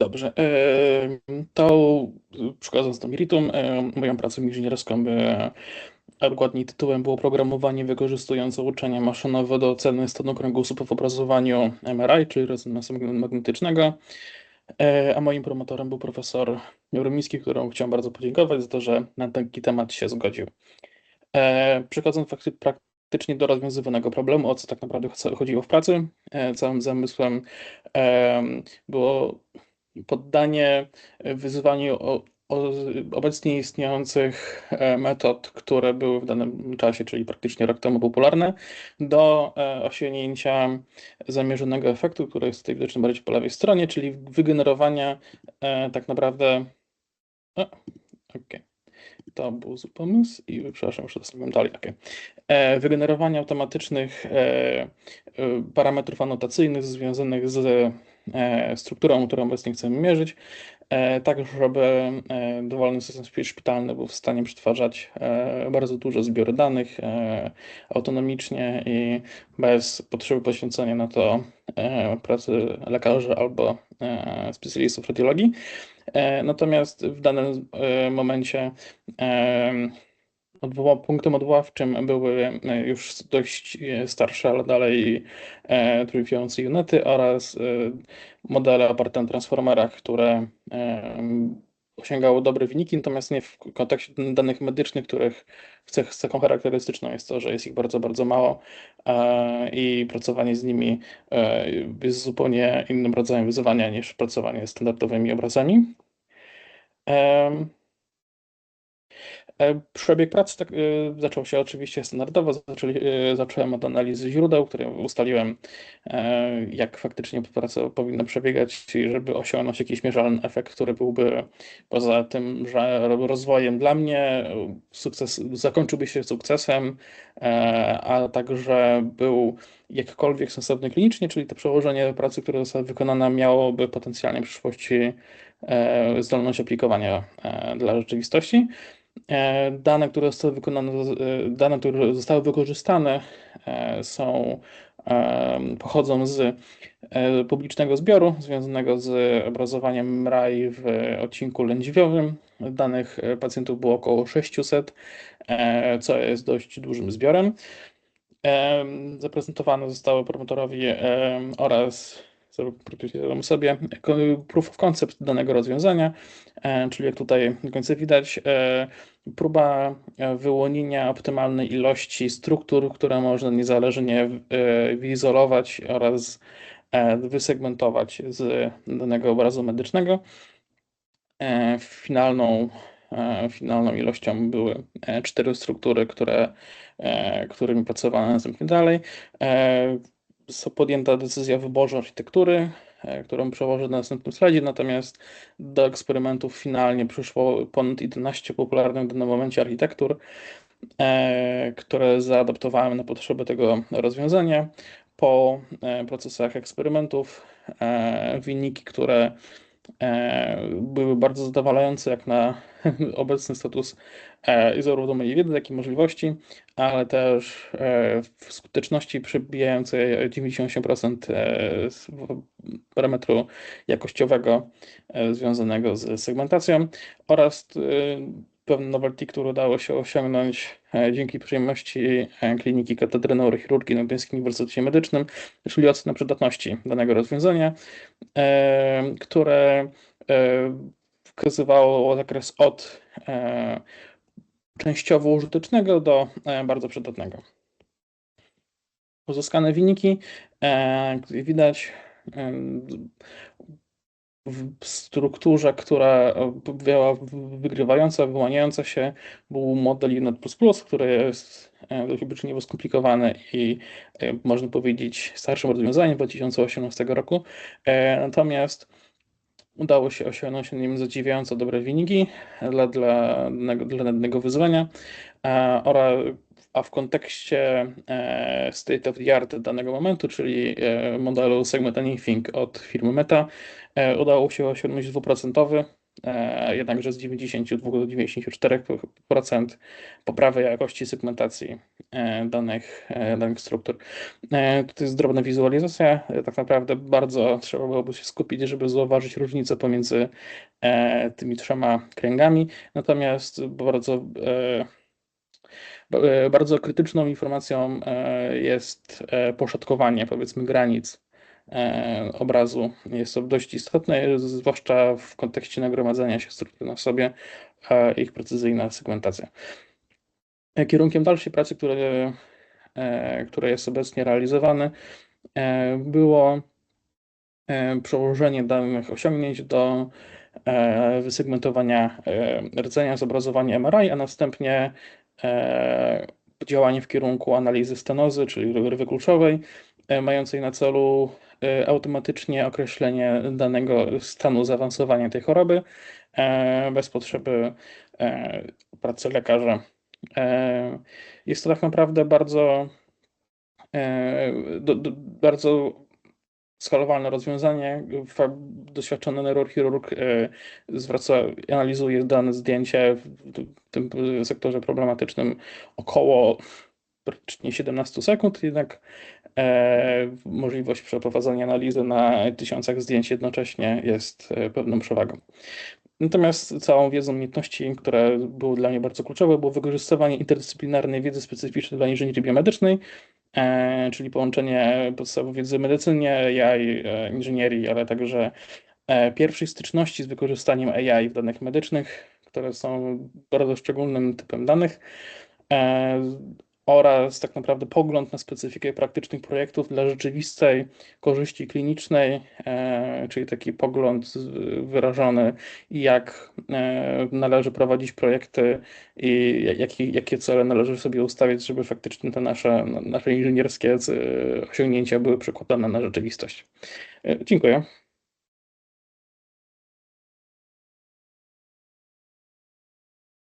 Dobrze. e, To przechodząc do meritum, e, moją pracę inżynierską a dokładniej tytułem było programowanie wykorzystujące uczenie maszynowe do oceny stanu kręgosłupa w obrazowaniu MRI, czyli rezonansu magnetycznego. E, A moim promotorem był profesor Juremiński, któremu chciałem bardzo podziękować za to, że na taki temat się zgodził. Przechodząc praktycznie do rozwiązywanego problemu, o co tak naprawdę ch- chodziło w pracy, całym zamysłem em, było poddanie wyzwaniu o, o obecnie istniejących e, metod, które były w danym czasie, czyli praktycznie rok temu popularne, do e, osiągnięcia zamierzonego efektu, który jest tutaj widoczny bardziej po lewej stronie, czyli wygenerowania e, tak naprawdę. Okej. To był zły pomysł i przepraszam, już zostawiam dalej. Okay. E, wygenerowania automatycznych e, e, parametrów anotacyjnych związanych z e, strukturą, którą obecnie chcemy mierzyć, e, tak żeby e, dowolny system szpi- szpitalny był w stanie przetwarzać e, bardzo duże zbiory danych e, autonomicznie i bez potrzeby poświęcenia na to e, pracy lekarzy albo e, specjalistów radiologii. E, Natomiast w danym e, momencie odwoła, punktem odwoławczym były e, już dość e, starsze, ale dalej e, trójwiące unity oraz e, modele oparte na transformerach, które em, osiągały dobre wyniki, natomiast nie w kontekście danych medycznych, których cech, cechą charakterystyczną jest to, że jest ich bardzo, bardzo mało e, i pracowanie z nimi e, jest zupełnie innym rodzajem wyzwania niż pracowanie z standardowymi obrazami. E, Przebieg pracy tak, e, zaczął się oczywiście standardowo. Zaczęli, e, zacząłem od analizy źródeł, które ustaliłem, e, jak faktycznie praca powinna przebiegać, żeby osiągnąć jakiś mierzalny efekt, który byłby poza tym, że rozwojem dla mnie, e, sukces, zakończyłby się sukcesem, e, a także był jakkolwiek sensowny klinicznie, czyli to przełożenie pracy, która została wykonana, miałoby potencjalnie w przyszłości e, zdolność aplikowania e, dla rzeczywistości. E, Dane, które zostały wykonane, e, dane, które zostały wykorzystane, e, są, pochodzą z publicznego zbioru związanego z obrazowaniem MRI w odcinku lędźwiowym. Danych pacjentów było około 600, e, co jest dość dużym zbiorem. Em, Zaprezentowane zostały promotorowi oraz zaproponuję sobie proof of concept danego rozwiązania, e, czyli jak tutaj na końcu widać, e, próba e, wyłonienia optymalnej ilości struktur, które można niezależnie wyizolować oraz wysegmentować z danego obrazu medycznego. Finalną, finalną ilością były cztery struktury, które, którymi pracowano następnie dalej. Podjęta decyzja wyborze architektury, e, którą przełożę na następnym slajdzie, natomiast do eksperymentów finalnie przyszło ponad 11 popularnych w danym momencie architektur, e, które zaadaptowałem na potrzeby tego rozwiązania. Po e, procesach eksperymentów wyniki, które były bardzo zadowalające jak na obecny status e, i zarówno wiedzy, jak i możliwości, ale też e, w skuteczności przebijającej 98% e, z w- parametru jakościowego e, związanego z segmentacją oraz e, pewne novelty, które udało się osiągnąć e, dzięki przyjemności e, Kliniki Katedry Neurochirurgii na Gdańskim Uniwersytecie Medycznym, czyli ocena przydatności danego rozwiązania, e, które wskazywało zakres od częściowo użytecznego do bardzo przydatnego. Uzyskane wyniki, jak widać, w strukturze, która była wygrywająca, wyłaniająca się, był model Unit++, który jest e, dość obyczajnie skomplikowany i e, można powiedzieć starszym rozwiązaniem 2018 roku. E, Natomiast udało się osiągnąć nim zadziwiająco dobre wyniki dla, dla, dla wyzwania, oraz, a w kontekście e, state of the art danego momentu, czyli e, modelu Segment Anything od firmy Meta, e, udało się osiągnąć dwuprocentowy e, jednakże z 92 do 94% poprawy jakości segmentacji danych, danych struktur. To jest drobna wizualizacja. Tak naprawdę bardzo trzeba byłoby się skupić, żeby zauważyć różnicę pomiędzy tymi trzema kręgami. Natomiast bardzo bardzo krytyczną informacją jest poszatkowanie, powiedzmy, granic E, obrazu jest to dość istotne, zwłaszcza w kontekście nagromadzenia się struktur na sobie, ich precyzyjna segmentacja. Kierunkiem dalszej pracy, które, e, które jest obecnie realizowane, e, było przełożenie danych osiągnięć do wysegmentowania rdzenia, zobrazowania MRI, a następnie działanie w kierunku analizy stenozy, czyli rwy kluczowej, mającej na celu Y, automatycznie określenie danego stanu zaawansowania tej choroby e, bez potrzeby e, pracy lekarza. E, jest to tak naprawdę bardzo, bardzo skalowalne rozwiązanie. Doświadczony neurochirurg zwraca, analizuje dane zdjęcie w tym sektorze problematycznym około praktycznie 17 sekund, jednak e, możliwość przeprowadzenia analizy na tysiącach zdjęć jednocześnie jest e, pewną przewagą. Natomiast całą wiedzą umiejętności, które były dla mnie bardzo kluczowe, było wykorzystywanie interdyscyplinarnej wiedzy specyficznej dla inżynierii biomedycznej, e, czyli połączenie podstawowej wiedzy medycynie, AI, e, inżynierii, ale także e, pierwszej styczności z wykorzystaniem AI w danych medycznych, które są bardzo szczególnym typem danych. E, oraz tak naprawdę pogląd na specyfikę praktycznych projektów dla rzeczywistej korzyści klinicznej, e, czyli taki pogląd wyrażony, jak e, należy prowadzić projekty i jakie, jakie cele należy sobie ustawić, żeby faktycznie te nasze, nasze inżynierskie osiągnięcia były przekładane na rzeczywistość. E, dziękuję.